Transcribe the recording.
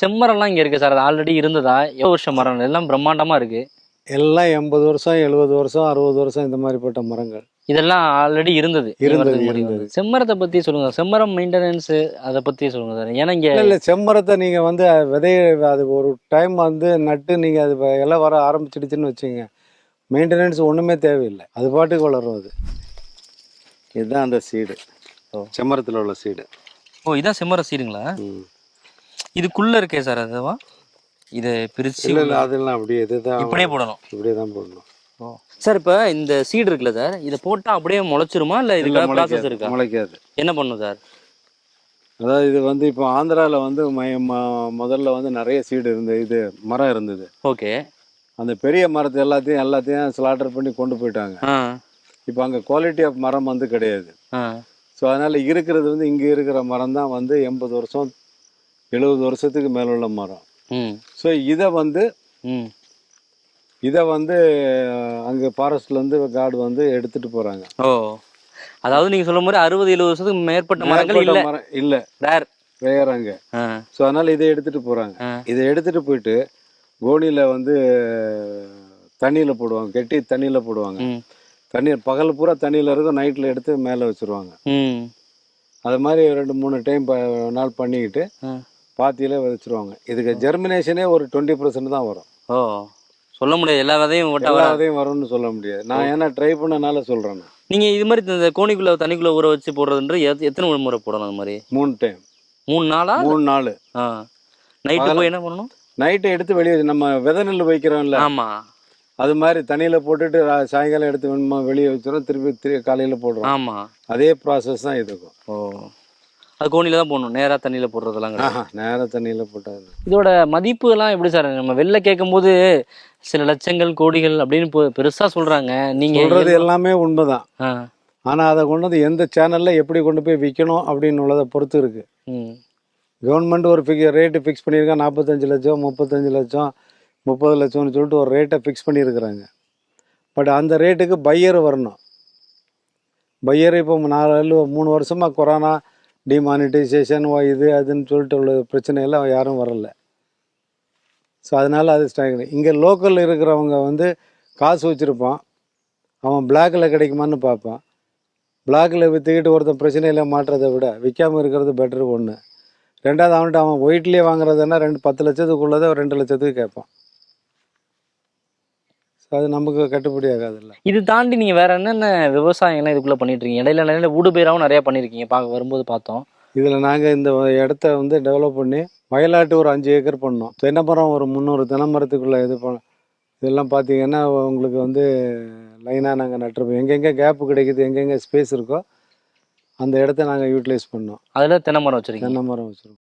செம்மரம்லாம் இங்க இருக்கு சார். அது ஆல்ரெடி இருந்ததா? எவ்வளவு வருஷம் மரம்? எல்லாம் பிரம்மாண்டமா இருக்கு. எல்லாம் எண்பது வருஷம் எழுபது வருஷம் அறுபது வருஷம் இந்த மாதிரிப்பட்ட மரங்கள். இதெல்லாம் ஆல்ரெடி இருந்தது. நீங்க இருந்தது. செம்மரத்தை பத்தி சொல்லுங்க செம்மரம் மெயின்டெனன்ஸ் அதை பத்தி சொல்லுங்க சார். ஏன்னா இங்க இல்லை செம்மரத்தை நீங்கள் வந்து விதைய அது ஒரு டைம் வந்து நட்டு நீங்கள் அது இலை வர ஆரம்பிச்சிடுச்சுன்னு வச்சுங்க மெயின்டெனன்ஸ் ஒன்றுமே தேவையில்லை. அது பாட்டுக்கு வளரும் அது. இதுதான் அந்த சீடு. செம்மரத்தில் உள்ள சீடு ஓ இதான் செம்மரம் சீடுங்களா இதுக்குள்ள இருக்கே சார் அதுவா? இதை பிரிச்சு இல்லை இல்லை அதெல்லாம் அப்படியே இதுதான் இப்படியே போடணும். இப்படியே தான் போடணும் சார் இப்ப இந்த சீடு இருக்குல்ல சார் இதை போட்டா அப்படியே முளைச்சிருமா? இல்ல இல்லை இதுக்கு ப்ராசஸ் இருக்கா? முளைக்காது. என்ன பண்ணும் சார்? அதாவது இது வந்து இப்போ ஆந்திராவில் வந்து முதல்ல வந்து நிறைய சீடு இருந்தது இது மரம் இருந்தது. ஓகே. அந்த பெரிய மரத்தை எல்லாத்தையும் எல்லாத்தையும் ஸ்லாட்டர் பண்ணி கொண்டு போயிட்டாங்க. இப்போ அங்கே குவாலிட்டி ஆஃப் மரம் வந்து கிடையாது. ஸோ அதனால் இருக்கிறது வந்து இங்கே இருக்கிற மரம் தான் வந்து எண்பது வருஷம் எழுபது வருஷத்துக்கு மேல உள்ள மரம் ஸோ இதை வந்து இதை வந்து அங்கே ஃபாரஸ்ட்லேருந்து கார்டு வந்து எடுத்துட்டு போகிறாங்க ஓ. அதாவது நீங்க சொல்ல மாதிரி அறுபது எழுபது வருஷத்துக்கு மேற்பட்ட மரங்கள் இல்ல. மரம் இல்லை. ரேர் வேறாங்க ஆ. ஸோ அதனால் இதை எடுத்துட்டு போகிறாங்க. இதை எடுத்துட்டு போயிட்டு கோணியில் வந்து தண்ணியில் போடுவாங்க கெட்டி தண்ணியில் போடுவாங்க. தண்ணீர் பகல் பூரா தண்ணியில் இருக்கும் நைட்டில் எடுத்து மேலே வச்சுருவாங்க. அது மாதிரி ரெண்டு மூணு டைம் நாள் பண்ணிக்கிட்டு. பாத்தியில விதைச்சிருவாங்க. இதுக்கு ஜெர்மினேஷனே ஒரு டுவெண்ட்டி பர்சன்ட் தான் வரும். ஓ சொல்ல முடியாது. எல்லா விதையும் எல்லா விதையும் வரும்னு சொல்ல முடியாது. நான் ஏன்னா ட்ரை பண்ணனால சொல்கிறேன் நான். நீங்க இது மாதிரி இந்த கோணிக்குள்ள தண்ணிக்குள்ள ஊற வச்சு போடுறதுன்ற எத்- எத்தனை முறை போடணும் அந்த மாதிரி? மூணு டைம் மூணு நாளா? மூணு நாள். ஆ. நைட்டு போய் என்ன பண்ணணும்? நைட்டை எடுத்து வெளியே நம்ம விதை நெல் வைக்கிறோம்ல. ஆமா. அது மாதிரி தண்ணியில் போட்டுட்டு சாயங்காலம் எடுத்து வேணுமா வெளியே வச்சிடும் திருப்பி திரு காலையில் போடுறோம். ஆமா. அதே ப்ராசஸ் தான் இதுக்கும். ஓ. அது கோணில தான் போடணும். நேரா தண்ணியில போடுறதெல்லாம் நேராக தண்ணியில் போட்டாது இதோட மதிப்பு எல்லாம் எப்படி சார்? நம்ம வெளில கேட்கும்போது சில லட்சங்கள் கோடிகள் அப்படின்னு பெ- பெருசா சொல்றாங்க. நீங்க சொல்கிறது எல்லாமே உண்மைதான். ஆனால் அதை கொண்டு வந்து எந்த சேனலில் எப்படி கொண்டு போய் விற்கணும் அப்படின்னு உள்ளதை பொறுத்து இருக்குது ம், கவர்மெண்ட் ஒரு ஃபிக் ரேட்டு ஃபிக்ஸ் பண்ணியிருக்கா நாற்பத்தஞ்சு லட்சம் முப்பத்தஞ்சு லட்சம் முப்பது லட்சம்னு சொல்லிட்டு ஒரு ரேட்டை ஃபிக்ஸ் பண்ணியிருக்கிறாங்க. பட் அந்த ரேட்டுக்கு பையர் வரணும். பையர் இப்போ நாலு மூணு வருஷமாக கொரோனா டிமானிட்டைசேஷன் இது அதுன்னு சொல்லிட்டு உள்ள பிரச்சனையெல்லாம் யாரும் வரல. ஸோ அதனால் அது ஸ்டாக் இங்கே லோக்கலில் இருக்கிறவங்க வந்து காசு வச்சுருப்பான். அவன் பிளாக்கில் கிடைக்குமான்னு பார்ப்பான். பிளாக்கில் விற்றுக்கிட்டு ஒருத்தன் பிரச்சனையில் மாட்டுறதை விட விற்காமல் இருக்கிறது பெட்டர் ஒன்று ரெண்டாவது அவன்கிட்ட அவன் ஒயிட்லேயே வாங்குறதுன்னா ரெண்டு பத்து லட்சத்துக்குள்ளதை ஒரு ரெண்டு லட்சத்துக்கு கேட்பான். அது நமக்கு கட்டுப்படி ஆகாதுல்ல. இது தாண்டி நீங்க வேற என்னென்ன விவசாயம்லாம் இதுக்குள்ள பண்ணிட்டு இருக்கீங்க இடையில இடையில ஊடுபயிராவும் நிறைய பண்ணிருக்கீங்க. பார்க்க வரும்போது பார்த்தோம். இதில் நாங்கள் இந்த இடத்த வந்து டெவலப் பண்ணி வயலாட்டு ஒரு அஞ்சு ஏக்கர் பண்ணோம். தென்னைமரம் ஒரு முந்நூறு தென்னைமரத்துக்குள்ளே இது பண்ண இதெல்லாம் பார்த்தீங்கன்னா உங்களுக்கு வந்து லைனாக நாங்கள் நட்டுருப்போம். எங்கெங்கே கேப்பு கிடைக்குது எங்கெங்கே ஸ்பேஸ் இருக்கோ அந்த இடத்த நாங்கள் யூட்டிலைஸ் பண்ணோம். அதுல தென்னை மரம் வச்சிருக்கீங்க. தென்னை மரம் வச்சுருக்கோம்.